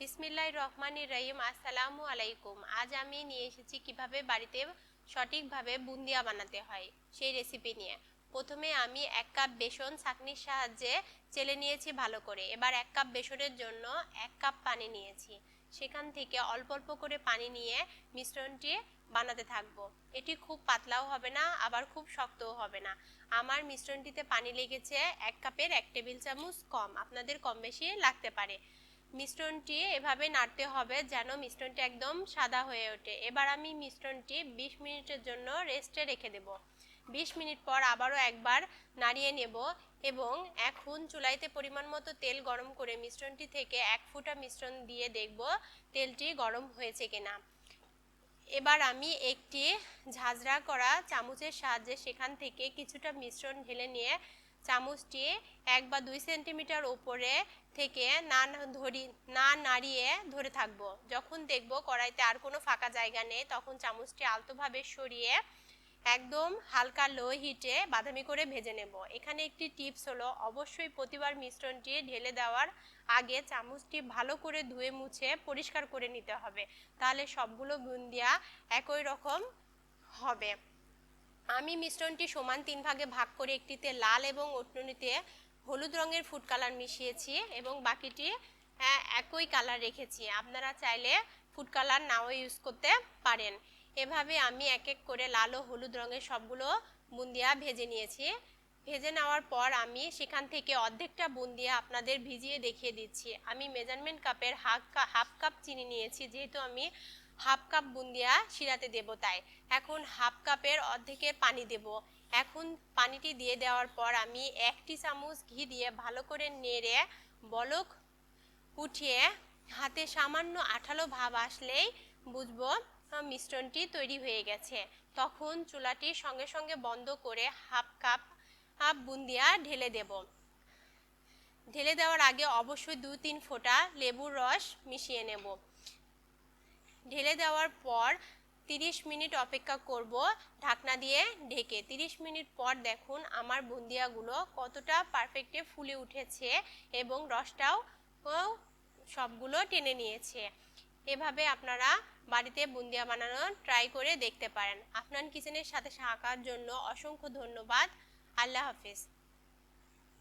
বিসমিল্লাহ রহমান রহিম আসসালামু আলাইকুম। আজ আমি নিয়ে এসেছি কীভাবে বাড়িতে সঠিকভাবে বুন্দিয়া বানাতে হয় সেই রেসিপি নিয়ে। প্রথমে আমি এক কাপ বেসন ছাঁকনির সাহায্যে চেলে নিয়েছি ভালো করে। এবার এক কাপ বেসনের জন্য এক কাপ পানি নিয়েছি। সেখান থেকে অল্প অল্প করে পানি নিয়ে মিশ্রণটি বানাতে থাকব। এটি খুব পাতলাও হবে না, আবার খুব শক্তও হবে না। আমার মিশ্রণটিতে পানি লেগেছে এক কাপের এক টেবিল চামচ কম। আপনাদের কম বেশি লাগতে পারে। মিশ্রণটি এভাবে নাড়তে হবে যেন মিশ্রণটি একদম সাদা হয়ে ওঠে। এবার আমি মিশ্রণটি ২০ মিনিটের জন্য রেস্টে রেখে দেব। ২০ মিনিট পর আবারও একবার নাড়িয়ে নেব এবং এখন চুলাইতে পরিমাণ মতো তেল গরম করে মিশ্রণটি থেকে এক ফুটা মিশ্রণ দিয়ে দেখব তেলটি গরম হয়েছে কিনা। এবার আমি একটি ঝাঁঝরা করা চামচের সাহায্যে সেখান থেকে কিছুটা মিশ্রণ ঢেলে নিয়ে চামচটি এক বা দুই সেন্টিমিটার উপরে থেকে না ধরি, না নাড়িয়ে ধরে থাকব। যখন দেখব কড়াইতে আর কোনো ফাঁকা জায়গা নেই, তখন চামচটি আলতোভাবে সরিয়ে একদম হালকা লো হিটে বাদামি করে ভেজে নেব। এখানে একটি টিপস হলো, অবশ্যই প্রতিবার মিশ্রণটি ঢেলে দেওয়ার আগে চামচটি ভালো করে ধুয়ে মুছে পরিষ্কার করে নিতে হবে। তাহলে সবগুলো বুন্দিয়া একই রকম হবে। আমি মিশ্রণটি সমান তিন ভাগে ভাগ করে একটিতে লাল এবং অন্যটিতে হলুদ রঙের ফুড কালার মিশিয়েছি এবং বাকিটি একই কালার রেখেছি। আপনারা চাইলে ফুড কালার নাও ইউজ করতে পারেন। এভাবে আমি এক এক করে লাল ও হলুদ রঙের সবগুলো বুন্দিয়া ভেজে নিয়েছি। ভেজে নেওয়ার পর আমি সেখান থেকে অর্ধেকটা বুন্দিয়া আপনাদের ভিজিয়ে দেখিয়ে দিচ্ছি। আমি মেজারমেন্ট কাপের হাফ কাপ হাফ কাপ চিনি নিয়েছি, যেহেতু আমি হাফ কাপ বুন্দিয়া শিরাতে দেব তাই। এখন হাফ কাপের অর্ধেকের পানি দেব। এখন পানিটি দিয়ে দেওয়ার পর আমি একটি চামচ ঘি দিয়ে ভালো করে নেড়ে বলক উঠিয়ে হাতে সামান্য আঠালো ভাব আসলেই বুঝব মিশ্রণটি তৈরি হয়ে গেছে। তখন চুলাটি সঙ্গে সঙ্গে বন্ধ করে হাফ কাপ হাফ বুন্দিয়া ঢেলে দেব। ঢেলে দেওয়ার আগে অবশ্যই দু তিন ফোঁটা লেবুর রস মিশিয়ে নেব। ঢেলে দেওয়ার পর 30 মিনিট অপেক্ষা করব ঢাকনা দিয়ে ঢেকে। 30 মিনিট পর দেখুন আমার বুন্দিয়াগুলো কতটা পারফেক্টে ফুলে উঠেছে এবং রসটাও সবগুলো টেনে নিয়েছে। এভাবে আপনারা বাড়িতে বুন্দিয়া বানানো ট্রাই করে দেখতে পারেন। আফনান কিচেনের সাথে থাকার জন্য অসংখ্য ধন্যবাদ। আল্লাহ হাফিজ।